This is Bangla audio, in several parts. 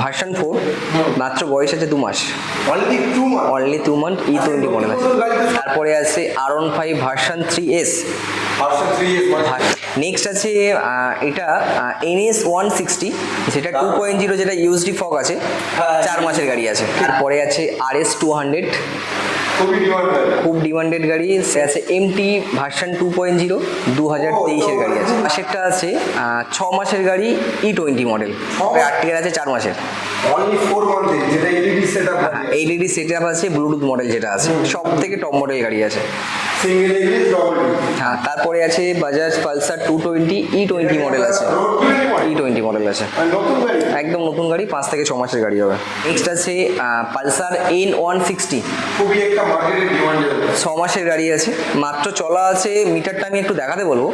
ভার্সন ফোর মাত্র বয়স আছে দু মাস। Only two month E twenty মনে আছে তারপরে আছে R one five version three S next আছে এটা এনএস ওয়ান সিক্সটি যেটা টু পয়েন্ট জিরো যেটা ইউএসডি ফক আছে হ্যাঁ। চার মাসের গাড়ি আছে। তারপরে আছে আর এস টু হান্ড্রেড খুব ডিমান্ডেড গাড়ি সে আছে MT version two point zero দু হাজার তেইশের গাড়ি আছে। আর সেটা আছে আহ, ছ মাসের গাড়ি ই টোয়েন্টি মডেল আর টিকার আছে চার মাসের। অনলি ফোর মান্থে যেটা এলইডি সেটআপ আপ আছে ব্লুটুথ মডেল যেটা আছে। সব থেকে টপ মডেল গাড়ি আছে। সিঙ্গেল ইংলিশ ডবল হ্যাঁ তারপরে আছে Bajaj Pulsar two twenty E twenty model আছে। ই টোয়েন্টি মডেল আছে। নতুন গাড়ি? একদম নতুন গাড়ি পাঁচ থেকে ছ মাসের গাড়ি হবে। নেক্সট আছে পালসার এন ওয়ান সিক্সটি খুবই একটা মার্কেটের ডিমান্ড ছ মাসের গাড়ি আছে। মাত্র চলা আছে মিটারটা আমি একটু দেখাতে বলব।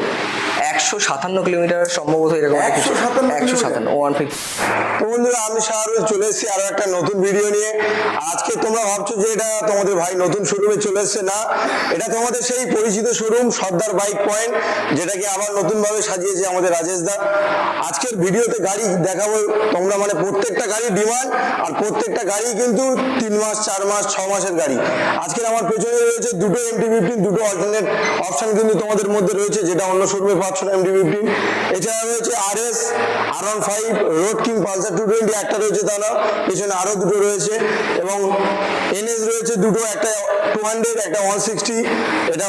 একশো সাতান্ন কিলোমিটার সম্ভবত এরকম একটা কিছু। 157 একশো সাতান্ন ওয়ান ফিফটি বন্ধুরা, আমি ভিডিও নিয়ে। আজকে তোমরা ভাবছ এটা তোমাদের ভাই নতুন শোরুমে এটা তোমাদের সেই পরিচিত শোরুম সর্দার বাইক পয়েন্ট, যেটাকে আবার নতুন ভাবে সাজিয়েছে আমাদের রাজেশ দা। আজকের ভিডিওতে গাড়ি দেখাবো, তোমরা মানে প্রত্যেকটা গাড়ি ডিমান্ড আর প্রত্যেকটা গাড়ি কিন্তু তিন মাস, চার মাস, ছ মাসের গাড়ি। আজকের আমার পেছনে রয়েছে দুটো এমটি ফিফটিন দুটো অল্টারনেট অপশন কিন্তু তোমাদের মধ্যে রয়েছে, যেটা অন্য শোরুমে পাচ্ছ না এমটি ফিফটিন এছাড়া রয়েছে আর S R one five road king Pulsar two twenty একটা রয়েছে তা না পেছনে আরও দুটো রয়েছে। এবং এনএস রয়েছে দুটো, একটা টু হান্ড্রেড একটা ওয়ান সিক্সটি এটা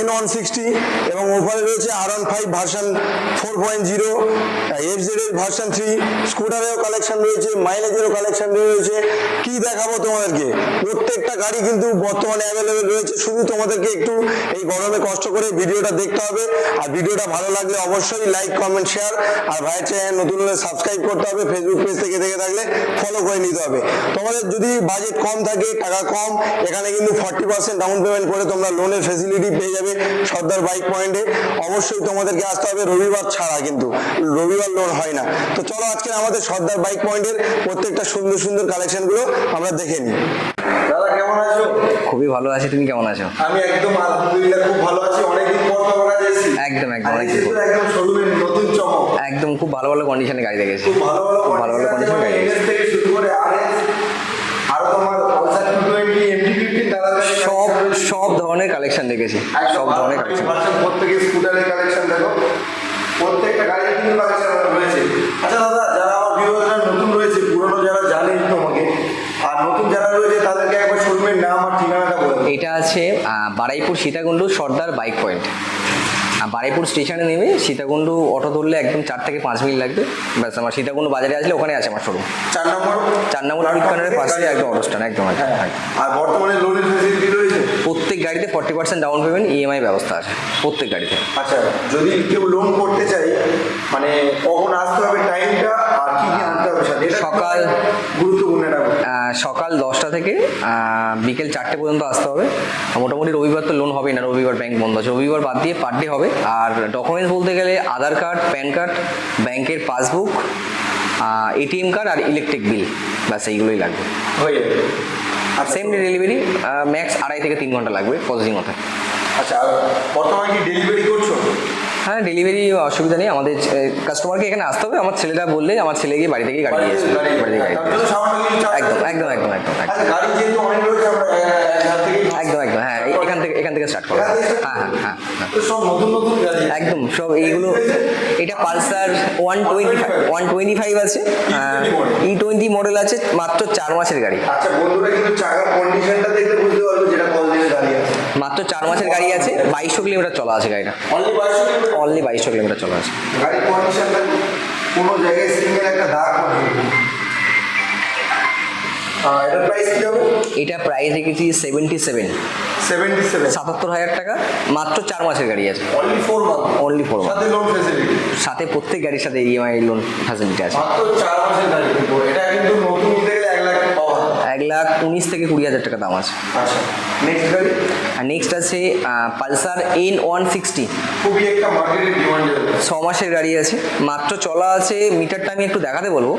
এন ওয়ান সিক্সটি এবং ওপারে রয়েছে R one five version four point zero F Z এর ভার্সন থ্রি স্কুটারেরও কালেকশন রয়েছে মাইলেজেরও কালেকশন রয়েছে। কি দেখাবো তোমাদেরকে? প্রত্যেকটা গাড়ি কিন্তু বর্তমানে অ্যাভেলেবেল রয়েছে। শুধু তোমাদেরকে একটু এই গরমে কষ্ট করে ভিডিওটা দেখতে হবে। আর ভিডিওটা ভালো লাগলে অবশ্যই লাইক কমেন্ট শেয়ার আর ভাইয়ের চ্যানেল নতুন হলে সাবস্ক্রাইব করতে হবে। ফেসবুক পেজ থেকে থাকলে ফলো করে নিতে হবে। তোমাদের যদি বাজেট কম থাকে, টাকা কম, এখানে কিন্তু ফর্টি পার্সেন্ট ডাউন পেমেন্ট করে তোমরা লোনের ফেসিলিটি পেয়ে যাবে সর্দার বাইক পয়েন্টে অবশ্যই তোমাদেরকে আসতে হবে রবিবার ছাড়া কিন্তু, রবিবার লোন হয় না। তো চলো আজকে আমাদের সর্দার বাইক পয়েন্টের প্রত্যেকটা সুন্দর সুন্দর কালেকশনগুলো আমরা দেখে নিই। দাদা কেমন আছো? খুবই ভালো আছি তুমি কেমন আছো? আমি একদম আলহামদুলিল্লাহ খুব ভালো আছি অনেকদিন পর তোমার কাছে এসেছি একদম, একদম, আর একদম শোরুমের নতুন চমক। একদম খুব ভালো ভালো কন্ডিশনে গাড়ি দেখেছি। খুব ভালো ভালো খুব ভালো ভালো কন্ডিশনে গাড়ি দেখেছি। থেকে শুরু করে RS, আরও তোমার Pulsar two twenty MT fifteen দাদা সব সব ধরনের কালেকশন দেখেছি। সব ধরনের কালেকশন প্রত্যেকে স্কুটারের কালেকশন দেখো। প্রত্যেকটা গাড়ির কিন্তু কালেকশন রয়েছে। আচ্ছা দাদা যারা আমার ভিউয়াররা নতুন রয়েছে পুরনো যারা জানে তোমাকে আর নতুন যারা রয়েছে তাদেরকে একবার শোরুমের নাম আর ঠিকানাটা বলে দাও। এটা আছে বারাইপুর সীতাকুণ্ডু সর্দার বাইক পয়েন্ট। আর বারাইপুর স্টেশনে নেমে সীতাকুণ্ডু অটো ধরলে একদম চার থেকে পাঁচ মিনিট লাগবে। ব্যাস আমার সীতাকুণ্ডু বাজারে আসলে ওখানে আছে আমার শোরুম চার নম্বর? চার নম্বর ফ্লিপকার্টের পাশে একদম অটো স্ট্যান্ড একদম একদম, হ্যাঁ। একদম। আর বর্তমানে লোনের ফেসিলিটি রয়েছে? প্রত্যেক গাড়িতে forty percent down payment EMI ব্যবস্থা আছে প্রত্যেক গাড়িতে। আচ্ছা যদি কেউ লোন করতে চাই মানে কখন আসতে হবে টাইমটা আর কি কি আনতে হবে? সকাল- গুরুত্বপূর্ণ সকাল দশটা থেকে বিকেল চারটে পর্যন্ত আসতে হবে। মোটামুটি রবিবার তো লোন হবেই না রবিবার ব্যাংক বন্ধ আছে। রবিবার বাদ দিয়ে পার ডে হবে। আর ডকুমেন্টস বলতে গেলে আধার কার্ড প্যান কার্ড ব্যাংকের পাসবুক এটিএম কার্ড আর ইলেকট্রিক বিল ব্যাস এইগুলোই লাগবে। হয়ে যাবে। আর সেম ডে ডেলিভারি ম্যাক্স আড়াই থেকে তিন ঘণ্টা লাগবে প্রসেসিং হতে। আচ্ছা বর্তমানে কি ডেলিভারি করছ? হ্যাঁ ডেলিভারি অসুবিধা নেই। আমাদের কাস্টমারকে এখানে আসতে হবে। আমার ছেলেটা বললে আমার ছেলে গিয়ে বাড়ি থেকে গাড়ি charge একদম একদম একদম একদম একদম। আচ্ছা একদম হ্যাঁ এখান থেকে এখান থেকে স্টার্ট করো এখান থেকে হ্যাঁ হ্যাঁ হ্যাঁ। একদম সব এইগুলো এটা Pulsar one twenty five one twenty five আছে। ই টোয়েন্টি মডেল আছে মাত্র চার মাসের গাড়ি। আচ্ছা বন্ধুরা কিন্তু চাকার কন্ডিশনটা দেখলে বুঝতে পারবে যেটা কল দিয়ে দাঁড়িয়ে আছে মাত্র চার মাসের গাড়ি আছে বাইশশো কিলোমিটার চলা আছে গাড়িটা। অনলি বাইশশো কিলোমিটার? চলা আছে। গাড়ির কন্ডিশনটা কোনো জায়গায় সিঙ্গেল একটা দাগ এটার প্রাইস কি হবে? এটা প্রাইস রেখেছি সেভেন্টি সেভেন সেভেন্টি সেভেন সাতাত্তর হাজার টাকা মাত্র চার মাসের গাড়ি আছে। Only four month only four সাথে লোন ফেসিলিটি সাথে প্রত্যেক গাড়ির সাথে ইএমআই লোন ফ্যাসিলিটি আছে। মাত্র চার মাসের গাড়ি এটা কিন্তু নতুন এক লাখ উনিশ থেকে কুড়ি হাজার টাকা দাম আছে। আচ্ছা নেক্সট গাড়ি? আর নেক্সট আছে পালসার এন ওয়ান সিক্সটি। খুবই একটা মার্কেটের ডিমান্ড ছ মাসের গাড়ি আছে মাত্র চলা আছে মিটারটা আমি একটু দেখাতে বলব।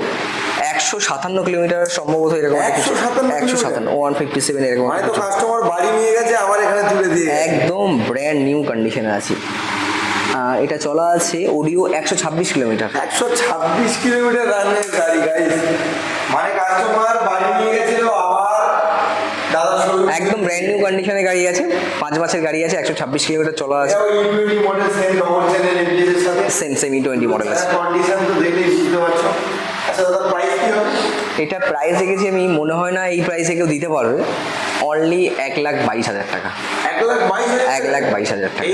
একশো সাতান্ন কিলোমিটার সম্ভবত এরকম কিছু। 157 একশো সাতান্ন ওয়ান ফিফটি সেভেন এরকম মানে। কাস্টমার বাড়ি নিয়ে গেছে আবার এখানে তুলে দিয়ে একদম ব্র্যান্ড নিউ কন্ডিশনে আছে। এটা চলা আছে অডিও একশো ছাব্বিশ কিলোমিটার। একশো ছাব্বিশ কিলোমিটার রানের গাড়ি গাড়ি মানে কাস্টমার বাড়ি নিয়ে গেছিল আবার দাদা একদম ব্র্যান্ড নিউ কন্ডিশনে গাড়ি আছে পাঁচ মাসের গাড়ি আছে একশো ছাব্বিশ কিলোমিটার চলা আছে। Same same same E twenty model আছে। কন্ডিশন তো দেখলেই বুঝতে পারছ। আচ্ছা এটা প্রাইস রেখেছি আমি মনে হয় না এই প্রাইসে কেউ দিতে পারবে। অনলি এক লাখ বাইশ হাজার টাকা। এক লাখ বাইশ হাজার? টাকা।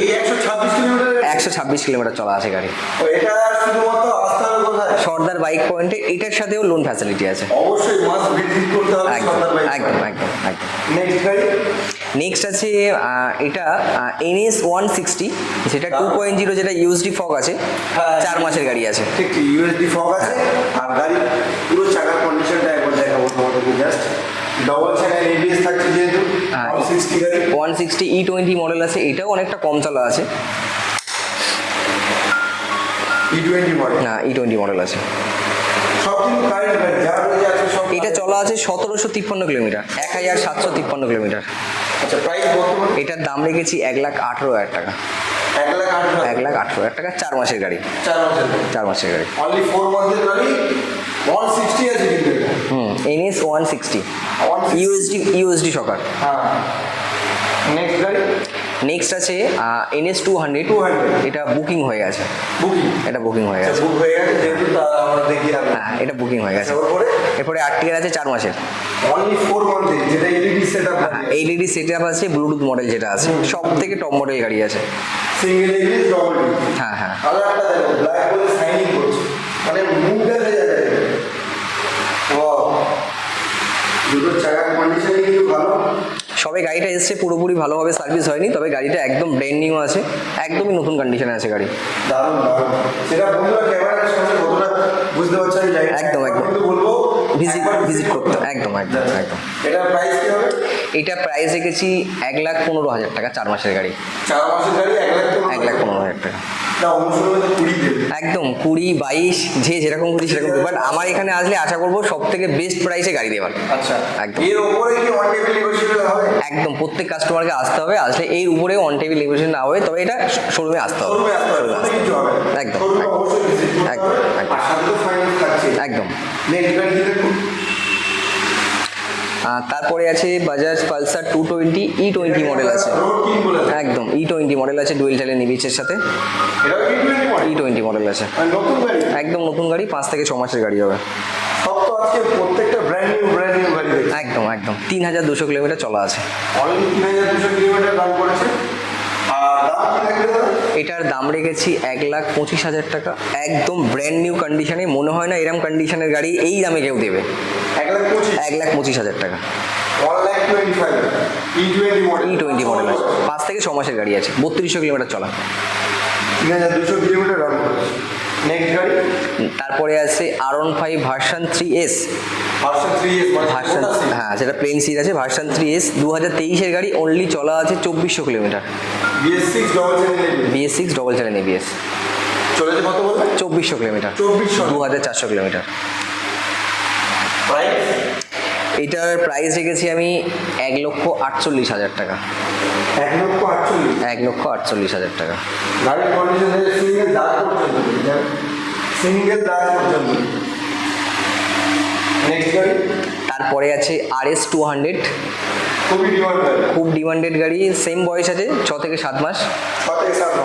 একশো ছাব্বিশ কিলোমিটার চলা আছে গাড়ি। সর্দার বাইক পয়েন্টে এটার সাথেও লোন ফ্যাসিলিটি আছে। অবশ্যই একদম একদম একদম নেক্সট আছে এটা এনএস ওয়ান সিক্সটি যেটা টু পয়েন্ট জিরো যেটা ইউএসডি ফগ আছে হ্যাঁ। চার মাসের গাড়ি আছে। ঠিক ইউএসডি ফগ আছে আর গাড়ি পুরো চাকার কন্ডিশনটা একবার দেখাবো তোমাদেরকে জাস্ট ডবল চ্যানেল এবিএস থাকছে যেহেতু হ্যাঁ। One sixty E twenty model আছে এটাও অনেকটা কম চলা আছে। ই টোয়েন্টি মডেল না ই টোয়েন্টি মডেল আছে। এটা চলা আছে সতেরোশো তিপ্পান্ন কিলোমিটার এক হাজার সাতশো তিপ্পান্ন কিলোমিটার। আচ্ছা প্রাইস বর্তমান এটার দাম রেখেছি এক লাখ আঠেরো হাজার টাকা। এক লাখ আঠেরো এক লাখ আঠেরো হাজার টাকা চার মাসের গাড়ি। চার মাসের চার মাসের গাড়ি। অনলি ফোর মান্থের গাড়ি ওয়ান সিক্সটি আছে কিন্তু হুম NS one sixty 160 USD USD shocker হ্যাঁ। নেক্সট গাড়ি? নেক্সট আছে এনএস টু হান্ড্রেড 200 এটা বুকিং হয়ে গেছে। এটা বুকিং হয়ে গেছে। বুক হয়ে হ্যাঁ এটা বুকিং হয়ে গেছে। এরপরে? আর্টিকার আছে চার মাসের। এলইডি সেট আপ আছে। ব্লুটুথ মডেল যেটা আছে। সব থেকে টপ মডেল গাড়ি আছে। সিঙ্গেল এলইডি ডবল হ্যাঁ হ্যাঁ কালারটা দেখো ব্ল্যাক বলে শাইনিং করছে মানে মুখ দেখা যাবে ওয়াও দুটো চাকার কন্ডিশন কিন্তু ভালো সবে গাড়িটা এসছে পুরোপুরি ভালোভাবে সার্ভিস হয়নি তবে গাড়িটা একদম ব্র্যান্ড নিউ আছে একদমই নতুন কন্ডিশনে আছে গাড়ি। সেটা ক্যামেরার কতটা বুঝতে। একদম, একদম। বলব ভিজিট ভিজিট করতে একদম একদম একদম। এটা প্রাইস কি হবে? এটা প্রাইস রেখেছি এক লাখ পনেরো হাজার টাকা চার মাসের গাড়ি। চার মাসের গাড়ি এক লাখ এক লাখ পনেরো হাজার টাকা। একদম কুড়ি বাইশ যে যেরকম খুশি সেরকম বাট আমার এখানে আসলে আশা করব সব থেকে বেস্ট প্রাইসে গাড়ি দেওয়ার আচ্ছা একদম। এর প্রত্যেক কাস্টমারকে আসতে হবে। আসলে এই উপরে অন টেবিল নেগোসিয়েশন না হবে তবে এটা শোরুমে আসতে হবে। একদম, একদম। একদম, হবে। একদম। আর সাথে তো ফাইন্যান্স থাকছে একদম নেক্সট গাড়ি কি দেখুন আহ, তারপরে আছে Bajaj Pulsar two twenty E twenty model আছে। একদম ই টোয়েন্টি মডেল আছে ডুয়েল টেলে নিবিচের সাথে। ই টোয়েন্টি মডেল আছে। একদম নতুন গাড়ি পাঁচ থেকে ছ মাসের গাড়ি হবে। সব তো আজকে প্রত্যেকটা ব্র্যান্ড নিউ ব্র্যান্ড নিউ গাড়ি একদম একদম। তিন হাজার দুশো কিলোমিটার চলা আছে। অলরেডি তিন হাজার দুশো কিলোমিটার দাম করেছে আর দাম কি থাকবে দাদা এটার দাম রেখেছি এক লাখ পঁচিশ হাজার টাকা। একদম ব্র্যান্ড নিউ কন্ডিশনে মনে হয় না এরম কন্ডিশনের গাড়ি এই দামে কেউ দেবে। এক লাখ পঁচিশ। হাজার টাকা। E twenty model E twenty model আছে। পাঁচ থেকে ছ মাসের গাড়ি আছে বত্রিশশো কিলোমিটার চলা। তিন হাজার দুশো কিলোমিটার নেক্সট গাড়ি। তারপরে আছে R one five version three S version হ্যাঁ সেটা প্লেন সিট আছে। ভার্সান থ্রি এস দু হাজার তেইশের গাড়ি অনলি চলা আছে চব্বিশশো kilometre. BS six double channel ABS চলেছে কত চব্বিশশো কিলোমিটার। দু হাজার চারশো কিলোমিটার। এটার প্রাইস রেখেছি আমি এক লক্ষ আটচল্লিশ হাজার টাকা। এক লক্ষ আটচল্লিশ। এক লক্ষ আটচল্লিশ হাজার টাকা। গাড়ির কন্ডিশন সিঙ্গেল দাগ পর্যন্ত। সিঙ্গেল দাগ পর্যন্ত। নেক্সট গাড়ি তারপরে আছে আর এস টু হান্ড্রেড খুব ডিমান্ডেড গাড়ি সেম বয়স আছে ছ থেকে সাত মাস।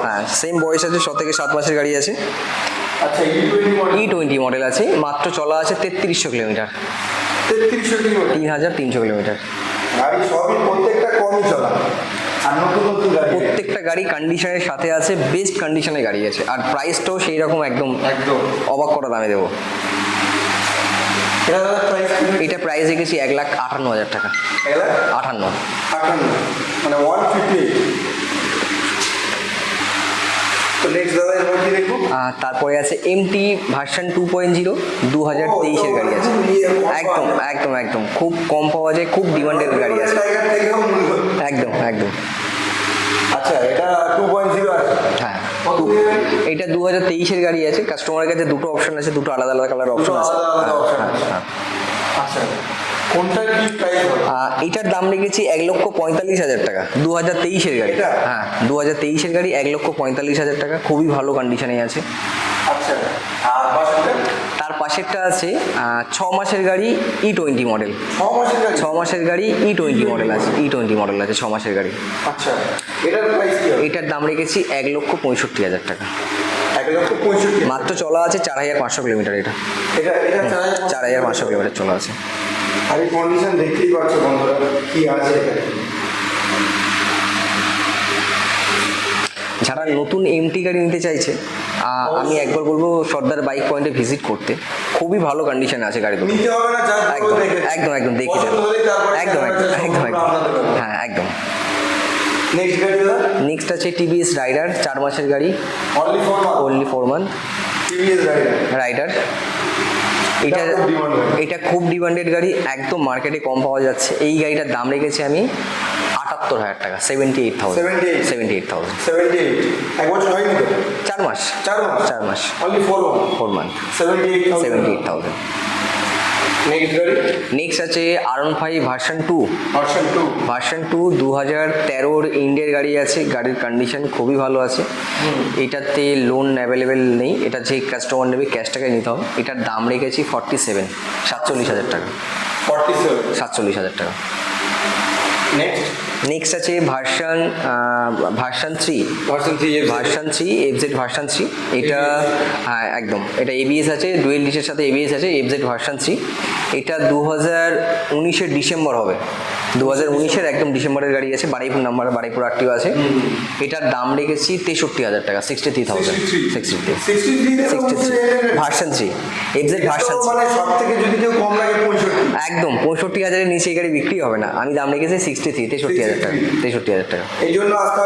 হ্যাঁ সেম বয়স আছে ছ থেকে সাত মাসের গাড়ি আছে। আচ্ছা ই টোয়েন্টি মডেল আছে মাত্র চলা আছে তেত্রিশশো কিলোমিটার। তিন হাজার তিনশো কিলোমিটার। গাড়ি প্রত্যেকটা গাড়ি। কন্ডিশনের সাথে আছে বেস্ট কন্ডিশনের গাড়ি আছে। আর প্রাইসটাও সেই রকম একদম একদম। অবাক করা দামে দেবো। এটা প্রাইস রেখেছি এক লাখ আটান্ন হাজার টাকা। আটান্ন। আটান্ন মানে ওয়ান ফিফটি তারপরে আছে MT version two point zero দু হাজার তেইশের গাড়ি আছে। একদম একদম একদম। খুব কম পাওয়া যায় খুব ডিমান্ডেড গাড়ি আছে। একদম একদম। আচ্ছা এটা টু পয়েন্ট জিরো আছে? এটা দু হাজার তেইশের গাড়ি আছে কাস্টমারের কাছে দুটো অপশন আছে দুটো আলাদা আলাদা কালার অপশন আছে। হ্যাঁ, হ্যাঁ। হ্যাঁ। আচ্ছা কোনটার কি প্রাইস এটার দাম রেখেছি এক লক্ষ পঁয়তাল্লিশ হাজার টাকা দু হাজার তেইশের গাড়ি। হ্যাঁ দু হাজার তেইশের গাড়ি এক লক্ষ পঁয়তাল্লিশ হাজার টাকা খুবই ভালো কন্ডিশনে আছে। আচ্ছা আর পাশেরটা আছে ছ মাসের গাড়ি ই টোয়েন্টি মডেল ছ মাসের গাড়ি? ছ মাসের গাড়ি ই টোয়েন্টি মডেল আছে ই টোয়েন্টি মডেল আছে ছ মাসের গাড়ি। আচ্ছা এটার প্রাইস এটার দাম রেখেছি এক লক্ষ পঁয়ষট্টি হাজার টাকা। মাত্র চলা আছে চার হাজার পাঁচশো কিলোমিটার এটা। চার হাজার পাঁচশো কিলোমিটার চলা আছে। আমি কন্ডিশন দেখতেই পাচ্ছ বন্ধুরা কি আছে যারা নতুন এমটি গাড়ি নিতে চাইছে আমি একবার বলব সর্দার বাইক পয়েন্টে ভিজিট করতে। খুবই ভালো কন্ডিশনে আছে গাড়িগুলো। একদম একদম একদম দেখে যাবে। একদম একদম একদম একদম। হ্যাঁ একদম। নেক্সট আছে টিভিএস রাইডার চার মাসের গাড়ি। Only only four month rider এটা। এটা খুব ডিমান্ডেড গাড়ি একদম মার্কেটে কম পাওয়া যাচ্ছে। এই গাড়িটার দাম রেখেছি আমি আটাত্তর হাজার টাকা seventy eight thousand seventy eight thousand seventy eight এক বছর হয়নি তো? চার মাস। চার মাস? চার মাস। Only four one four month seventy eight seventy eight thousand next আছে R one five version two version two version two দু হাজার তেরোর ইন্ডিয়ার গাড়ি আছে। গাড়ির কন্ডিশন খুবই ভালো আছে। এটাতে লোন অ্যাভেলেবেল নেই। এটা যে কাস্টমার নেবে ক্যাশ টাকায় নিতে হবে। এটার দাম রেখেছি ফর্টি সেভেন সাতচল্লিশ হাজার টাকা। ফর্টি সেভেন সাতচল্লিশ হাজার টাকা। নেক্সট নেক্সট আছে version version three. Version three version three FZ version three. এটা হ্যাঁ একদম। এটা এবিএস আছে ডুয়েল ডিশের সাথে এবিএস আছে এফজেড ভার্সন থ্রি। এটা দু হাজার উনিশের ডিসেম্বর হবে। দু হাজার উনিশের একদম ডিসেম্বরের গাড়ি আছে বাড়িপুর নাম্বার বাড়িপুর আরটিও আছে। এটার দাম রেখেছি তেষট্টি হাজার টাকা sixty three thousand sixty three sixty three version three FZ version একদম পঁয়ষট্টি হাজারের নিচে এই গাড়ি বিক্রি হবে না। আমি দাম রেখেছি সিক্সটি থ্রি তেষট্টি হাজার টাকা তেষট্টি হাজার টাকা। এই জন্য আসতে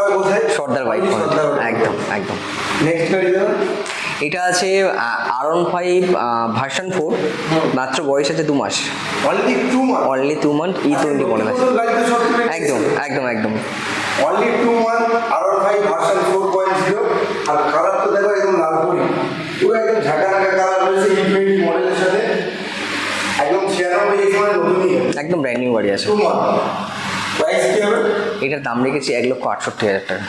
সর্দার বাইক একদম একদম। নেক্সট গাড়ি এটা আছে আরন ফাইভ ভার্সন ফোর মাত্র বয়স আছে দু মাস। Only two month E twenty model আছে। একদম একদম একদম। Only two month version four point zero আর কালার তো দেখো একদম লাল করি পুরো একদম ঝাঁকা ঝাঁকা কালার রয়েছে ই টোয়েন্টি মডেলের সাথে। একদম ছিয়ানব্বই এই নতুনই একদম ব্র্যান্ড নিউ গাড়ি আছে। টু মান্থ প্রাইস কি হবে? এটার দাম রেখেছি এক লক্ষ আটষট্টি হাজার টাকা।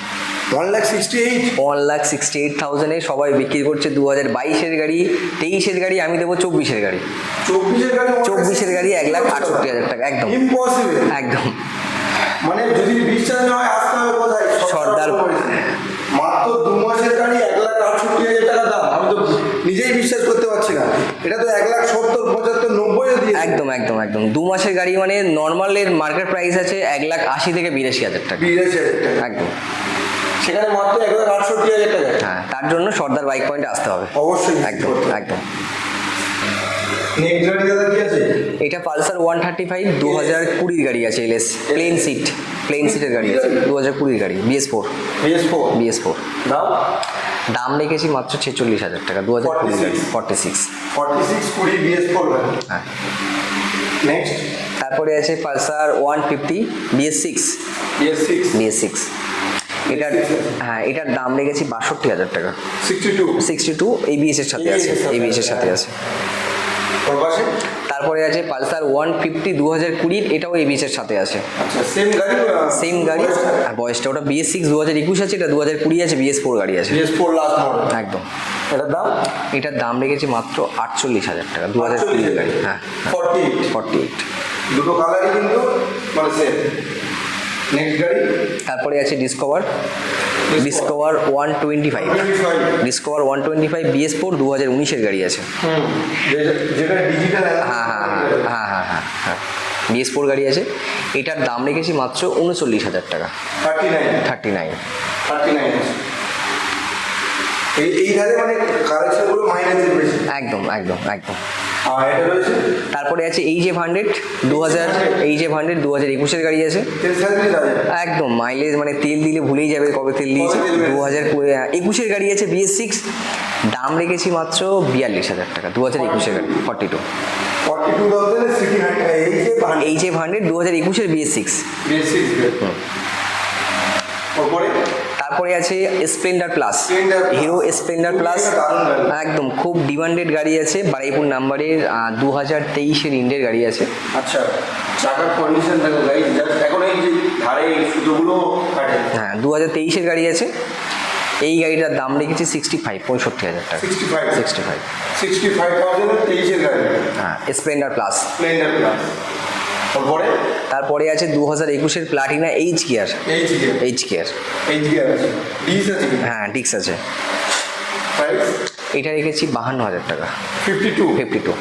One lakh sixty eight one lakh sixty eight থাউজেন্ডে সবাই বিক্রি করছে দু হাজার বাইশের গাড়ি তেইশের গাড়ি আমি দেবো চব্বিশের গাড়ি। চব্বিশের গাড়ি চব্বিশের গাড়ি এক লাখ আটষট্টি হাজার টাকা একদম। ইম্পসিবল একদম। মানে যদি বিশ্বাস না হয় আসতে হবে কোথায়? সর্দার। মাত্র দু মাসের গাড়ি এক লাখ আটষট্টি হাজার টাকা দাম। আমি তো নিজেই বিশ্বাস করতে পারছি না। এটা তো এক লাখ সত্তর পঁচাত্তর নব্বই একদম একদম একদম। দু মাসের গাড়ি মানে নর্মালের মার্কেট প্রাইস আছে এক লাখ আশি থেকে বিরাশি হাজার টাকা। বিরাশি হাজার টাকা। একদম। সেখানে মাত্র এক আটষট্টি হাজার টাকা। হ্যাঁ তার জন্য সর্দার বাইক পয়েন্টে আসতে হবে। অবশ্যই। একদম একদম। এটা পালসার ওয়ান থার্টি ফাইভ দু হাজার কুড়ির গাড়ি আছে এলএস। প্লেন সিট প্লেন সিটের গাড়ি আছে। দু হাজার কুড়ির গাড়ি BS four BS four BS four দাম? দাম রেখেছি মাত্র ছেচল্লিশ হাজার টাকা দু হাজার কুড়ির গাড়ি ফর্টি সিক্স ফর্টি সিক্স কুড়ি বিএস ফোর হ্যাঁ। নেক্সট তারপরে আছে Pulsar one fifty BS six BS six BS six এটার হ্যাঁ এটার দাম রেখেছি বাষট্টি হাজার টাকা। সিক্সটি টু এবিএস এর সাথে আছে এবিএস এর আছে। সাথে আছে। তারপরে আছে পালসার ওয়ান ফিফটি দু হাজার কুড়ির এটাও এবিএস এর সাথে আছে। আচ্ছা সেম গাড়ি সেম গাড়ি আর বয়সটা ওটা বিএস সিক্স দু হাজার একুশ আছে এটা দু হাজার কুড়ি আছে বিএস ফোর গাড়ি আছে। বিএস ফোর লাস্ট মডেল একদম। এটার দাম? এটার দাম রেখেছি মাত্র আটচল্লিশ হাজার টাকা দু হাজার কুড়ির গাড়ি হ্যাঁ। ফর্টি এইট ফর্টি এইট দুটো কালারই কিন্তু মানে সেম নেক্সট গাড়ি? তারপরে আছে Discover Discover one twenty five Discover one twenty five BS four দু হাজার উনিশের গাড়ি আছে। যেটা- ডিজিটাল হ্যাঁ হ্যাঁ হ্যাঁ হ্যাঁ হ্যাঁ হ্যাঁ বিএস ফোর গাড়ি আছে। এটার দাম রেখেছি মাত্র উনচল্লিশ হাজার টাকা। Thirty nine thirty nine thirty nine এই মানে কালেকশনগুলো মাইনাসের বেশি। একদম একদম একদম। তারপরে আছে এই যে হান্ড্রেড দু হাজার এই যে হান্ড্রেড দু হাজার একুশের গাড়ি আছে। একদম মাইলেজ মানে তেল দিলে ভুলেই যাবে কবে তেল দিয়েছে? দু হাজার কুড়ি একুশের গাড়ি আছে বিএস সিক্স দাম রেখেছি মাত্র বিয়াল্লিশ হাজার টাকা দু হাজার একুশের গাড়ি ফর্টি টু এই যে হান্ড্রেড দু হাজার একুশের বিএস সিক্স তারপরে আছে Splendor plus Hero Splendor plus একদম খুব ডিমান্ডেড গাড়ি আছে। বারুইপুর নাম্বারের দু হাজার তেইশের ইন্ডের গাড়ি আছে। আচ্ছা চাকার কন্ডিশন দেখো গাড়ি জাস্ট এখন এই যে ধারে সুতোগুলো কাটে। হ্যাঁ দু হাজার তেইশের গাড়ি আছে। এই গাড়িটার দাম রেখেছি সিক্সটি ফাইভ পঁয়ষট্টি হাজার টাকা। Sixty five sixty five sixty five তেইশের গাড়ি। হ্যাঁ স্প্লেন্ডার প্লাস স্প্লেন্ডার প্লাস তারপরে? তারপরে আছে দু হাজার একুশের Platina H gear H gear gear gear হ্যাঁ ডিক্স আছে। এটা রেখেছি বাহান্ন হাজার টাকা। Fifty two fifty two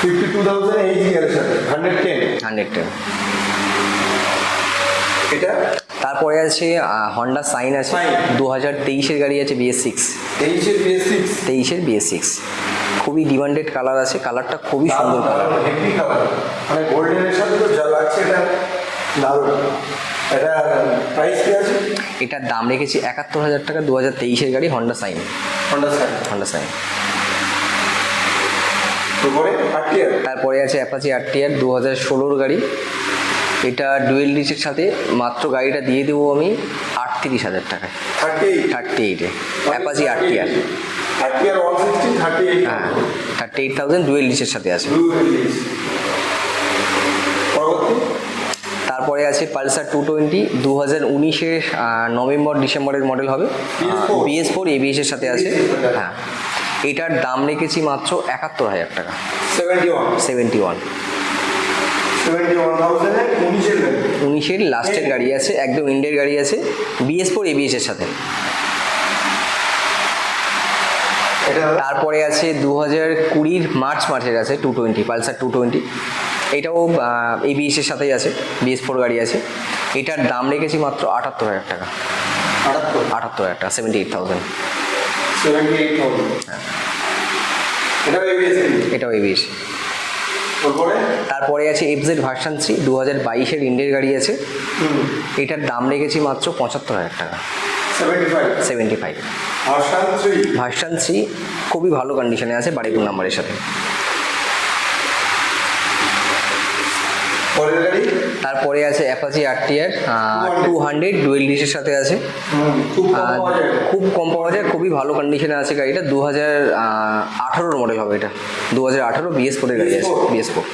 fifty two thousand H গিয়ারের সাথে হান্ড্রেড টেন হান্ড্রেড টেন এটা? তারপরে আছে হন্ডা সাইন আছে। দু হাজার তেইশের গাড়ি আছে বিএস সিক্স তেইশের বিএস সিক্স তেইশের বিএস সিক্স খুবই ডিমান্ডেড কালার আছে কালারটা খুবই সুন্দর কালার মানে গোল্ডেনের সাথে তো যা লাগছে এটা দারুণ। এটা প্রাইস কি আছে? এটার দাম রেখেছি একাত্তর হাজার টাকা দু হাজার তেইশের গাড়ি Honda Shine Honda Shine Honda Shine তারপরে আছে অ্যাপাচি আরটিআর দু হাজার ষোলোর গাড়ি। এটা ডুয়েল ডিসের সাথে মাত্র গাড়িটা দিয়ে দেবো আমি আটত্রিশ হাজার টাকায়। থার্টি এইটে অ্যাপাচি আরটিআর আটিয়ার হ্যাঁ থার্টি এইট থাউজেন্ড ডুয়েল সাথে আছে। তারপরে আছে পালসার টু টোয়েন্টি দু হাজার উনিশের নভেম্বর ডিসেম্বরের মডেল হবে। BS4 বিএস ফোর এবিএসের সাথে আছে। হ্যাঁ। এটার দাম রেখেছি মাত্র একাত্তর হাজার টাকা। সেভেন্টি ওয়ান উনিশের লাস্টের গাড়ি আছে একদম ইন্ডিয়ার গাড়ি আছে বিএস ফোর এবিএসের সাথে এটা তারপরে আছে দু হাজার কুড়ির মার্চ মাসের আছে two twenty Pulsar two twenty এটাও এবিএসের সাথেই আছে বিএস ফোর গাড়ি আছে। এটার দাম রেখেছি মাত্র আটাত্তর হাজার টাকা। আটাত্তর? আটাত্তর হাজার টাকা seventy eight thousand seventy eight thousand এটা এবিএস এটাও এবিএস তারপরে? তারপরে আছে এফজেড ভার্সান থ্রি দু হাজার বাইশের ইন্ডিয়ার গাড়ি আছে। এটার দাম রেখেছি মাত্র পঁচাত্তর হাজার টাকা। Seventy five seventy five version three খুবই ভালো কন্ডিশনে আছে বাড়িপুর নাম্বারের সাথে। তারপরে আছে Apache RTR two hundred dual ডিসের সাথে আছে। খুব কম আর পাওয়া যায়। খুবই ভালো কন্ডিশনে আছে গাড়িটা। দু হাজার আঠারোর মডেল হবে এটা। দু হাজার আঠারো বিএস ফোরের গাড়ি আছে BS4 বিএস ফোর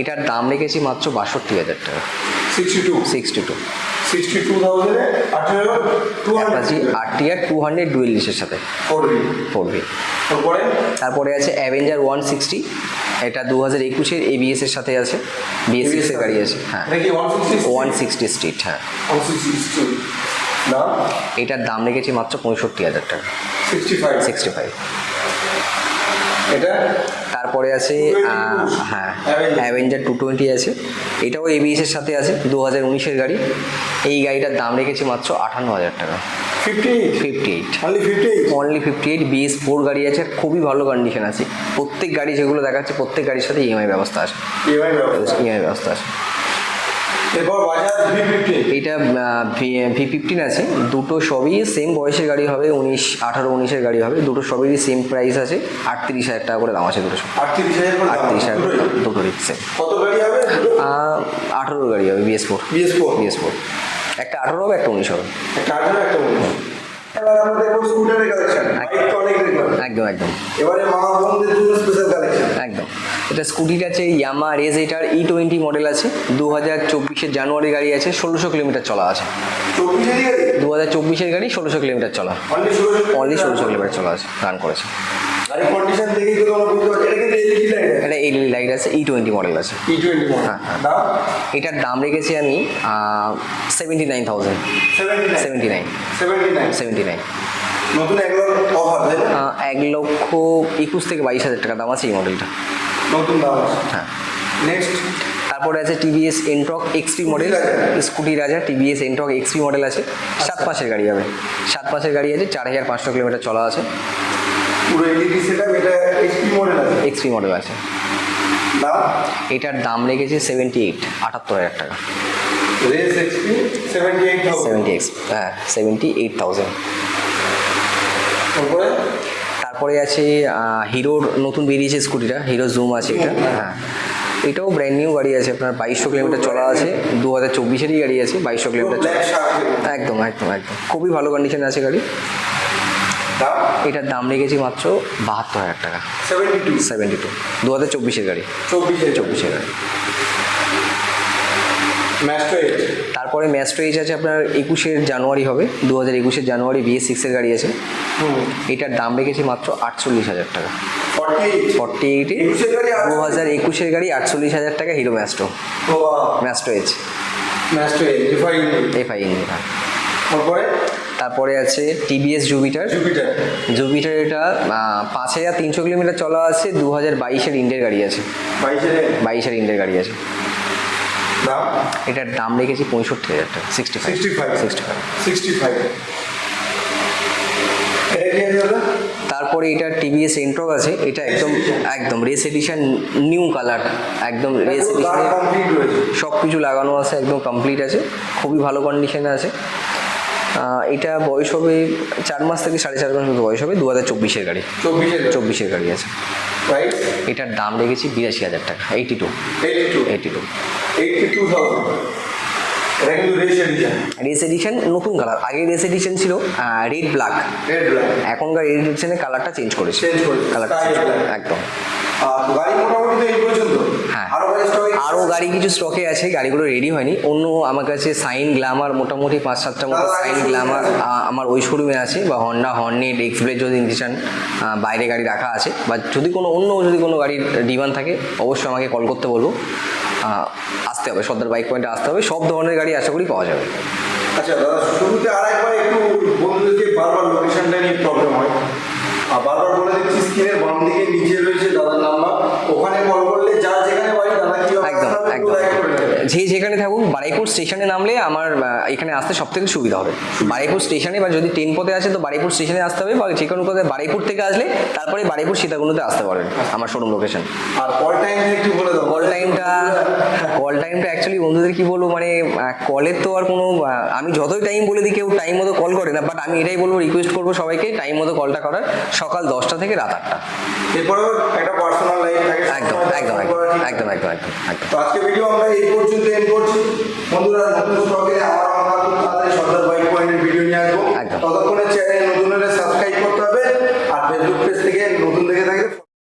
এটার দাম রেখেছি মাত্র বাষট্টি হাজার টাকা। Sixty two sixty two sixty two থাউজেন্ডে আঠেরো two Apache hundred RTR two hundred dual ডিসের সাথে। ফোর বি ফোর বি তারপরে? তারপরে আছে অ্যাভেঞ্জার ওয়ান সিক্সটি এটা দু হাজার একুশের এবিএস এর সাথে আছে। বিএস সিক্সের গাড়ি আছে হ্যাঁ। ওয়ান সিক্সটি স্ট্রিট হ্যাঁ। ওয়ান সিক্সটি দাম এটার দাম রেখেছি মাত্র পঁয়ষট্টি হাজার টাকা। সিক্সটি ফাইভ সিক্সটি ফাইভ এটা? তারপরে আছে হ্যাঁ অ্যাভেঞ্জার টু টোয়েন্টি আছে। এটাও এবিএস এর সাথে আছে দু হাজার উনিশের গাড়ি। এই গাড়িটার দাম রেখেছি মাত্র আঠান্ন হাজার টাকা। Fifty fifty eight only fifty fifty eight BS four গাড়ি আছে খুবই ভালো কন্ডিশন আছে। প্রত্যেক গাড়ি যেগুলো দেখাচ্ছে প্রত্যেক গাড়ির সাথে ইএমআই ব্যবস্থা আছে। ইএমআই ব্যবস্থা আছে। বাজাজ ভি ভি ফিফটিন আছে। দুটো সবই সেম বয়সের গাড়ি হবে উনিশ আঠারো উনিশের গাড়ি হবে। দুটো সবেরই সেম প্রাইস আছে। আটত্রিশ হাজার টাকা করে দাম আছে দুটো আটত্রিশ হাজার। আটত্রিশ হাজার দুটোরই সেম কত গাড়ি হবে? আঠারোর গাড়ি হবে BS four BS four BS four একটা আঠারো হবে একটা উনিশ হবে। একটা আঠারো একটা উনিশ। এবার আমরা দেখব স্কুটারের কালেকশন বাইক অনেক দেখলাম একদম একদম। এবারে মা বোনদের জন্য স্পেশাল কালেকশন একদম। এটা স্কুটির আছে ইয়ামা রেজ এটার ই টোয়েন্টি মডেল আছে দু হাজার চব্বিশের জানুয়ারি গাড়ি আছে ষোলোশো কিলোমিটার চলা আছে। দু হাজার চব্বিশের গাড়ি ষোলোশো কিলোমিটার চলা। অনলি ষোলোশো কিলোমিটার। চলা আছে রান করেছে। গাড়ির কন্ডিশন দেখেই তো তোমরা বুঝতে পারছ। এটা কিন্তু এলইডি লাইট এটা এলইডি লাইট আছে ই টোয়েন্টি মডেল আছে। ই টোয়েন্টি মডেল হ্যাঁ। দাম এটার দাম রেখেছি আমি seventy nine thousand seventy nine seventy nine seventy offer এক লক্ষ একুশ থেকে বাইশ হাজার টাকা দাম আছে এই মডেলটা নতুন দাম আছে। হ্যাঁ। নেক্সট তারপরে আছে TVS Ntorq XP model Scooty রাজা টিভিএস এনটক এক্সপি মডেল আছে। সাত পাশের গাড়ি হবে। সাত পাশের গাড়ি আছে চার হাজার পাঁচশো কিলোমিটার চলা আছে। পুরো এলইডি সেটআপ এটা এইচপি মডেল আছে। এক্সপি মডেল আছে দাম এটার দাম রেখেছে সেভেন্টি এইট আটাত্তর হাজার টাকা। Race HP seventy eight seventy X হ্যাঁ সেভেন্টি এইট থাউজেন্ড তারপরে? তারপরে আছে হিরোর নতুন বেরিয়েছে স্কুটিটা হিরো জুম আছে এটা হ্যাঁ। এটাও ব্র্যান্ড নিউ গাড়ি আছে আপনার বাইশশো কিলোমিটার চলা আছে দু হাজার চব্বিশেরই গাড়ি আছে বাইশশো কিলোমিটার শার্ট একদম একদম একদম। খুবই ভালো কন্ডিশনে আছে গাড়ি। এটার দাম রেখেছি মাত্র বাহাত্তর হাজার টাকা। সেভেন্টি টু দু হাজার চব্বিশের গাড়ি। চব্বিশে চব্বিশের গাড়ি। তারপরে ম্যাস্ট্রো এইচ আছে আপনার একুশের জানুয়ারি হবে। দু হাজার একুশের জানুয়ারি বিএস সিক্সের গাড়ি আছে। এটার দাম রেখেছি মাত্র আটচল্লিশ হাজার টাকা। ফর্টি এইট দু হাজার একুশের গাড়ি আটচল্লিশ হাজার টাকা Hero Maestro Maestro H eight refine FI engine তারপরে? তারপরে আছে টিভিএস জুপিটার জুপিটার জুপিটার এটা পাঁচ হাজার তিনশো কিলোমিটার চলা আছে দু হাজার বাইশের ইন্ডের গাড়ি আছে। বাইশের ইন্ডের গাড়ি আছে। এটার দাম রেখেছি পঁয়ষট্টি হাজার টাকা sixty five sixty five sixty five তারপরে এটা টিভিএস এন্ট্রক আছে এটা একদম একদম রেস এডিশন নিউ কালার একদম রেস এডিশনে সব কিছু লাগানো আছে একদম কমপ্লিট আছে খুবই ভালো কন্ডিশনে আছে। এটা বয়স হবে চার মাস থেকে সাড়ে চার মাস মতো বয়স হবে দু হাজার চব্বিশের গাড়ি। চব্বিশের চব্বিশের গাড়ি আছে। প্রাইস এটার দাম রেখেছি বিরাশি হাজার টাকা eighty two eighty two eighty two এটা কিন্তু রেস এডিশন রেস এডিশন নতুন কালার আগে রেস এডিশন ছিল রেড ব্ল্যাক রেড ব্ল্যাক এখনকার রেড এডিশনের কালারটা চেঞ্জ করেছে। Change করেছে, কালারটা একদম। আর গাড়ি হ্যাঁ। আরও গাড়ি কিছু স্টকে আছে গাড়িগুলো রেডি হয়নি। অন্য আমার কাছে সাইন গ্ল্যামার মোটামুটি পাঁচ সাতটা মতো সাইন আছে? আমার ওই শোরুমে আছে বা হন্ডা হর্নেট এক্সপ্রেস যদি নিতে চান বাইরে গাড়ি রাখা আছে। বা যদি কোনো অন্য যদি কোনো গাড়ির ডিমান্ড থাকে অবশ্যই আমাকে কল করতে বলব। আসতে হবে সর্দার বাইক পয়েন্টে আসতে হবে। সব ধরনের গাড়ি আশা করি পাওয়া যাবে। আচ্ছা দাদা শুরুতে আরেকবার একটু বন্ধুদেরকে বারবার লোকেশনটা নিয়ে প্রবলেম হয়। আর বারবার বলে দিচ্ছি স্ক্রিনের বাম দিকে নিচে রয়েছে দাদার নাম্বার ওখানে কল করলে যার যেখানে বাড়ি দাদা কি একদম একদম যে যেখানে থাকুক বারাইপুর স্টেশনে নামলে আমার এখানে আসতে সব থেকে সুবিধা হবে। বারাইপুর স্টেশনে বা যদি ট্রেন পথে আসে তো বারাইপুর স্টেশনে আসতে হবে বা যে কোনো কোথায় বারাইপুর থেকে আসলে তারপরে বারাইপুর সীতাকুণ্ডতে আসতে পারবেন আমার শোরুম লোকেশন আর কল টাইম একটু বলে দাও। কল টাইমটা কল টাইমটা অ্যাকচুয়ালি বন্ধুদের কি বলব মানে কলের তো আর কোনো আমি যতই টাইম বলে দিই কেউ টাইম মতো কল করে না বাট আমি এটাই বলব রিকোয়েস্ট করব সবাইকে টাইম মতো কলটা করার সকাল দশটা থেকে রাত আটটা। এরপরেও একটা পার্সোনাল লাইফ থাকে একদম একদম একদম একদম একদম একদম একদম। তো আজকে ভিডিও আমরা এই পর্যন্ত বন্ধুরা নতুন স্টকে আবার আমরা খুব তাড়াতাড়ি সর্দার বাইক পয়েন্টের ভিডিও নিয়ে আসব। ততক্ষণে চ্যানেল নতুন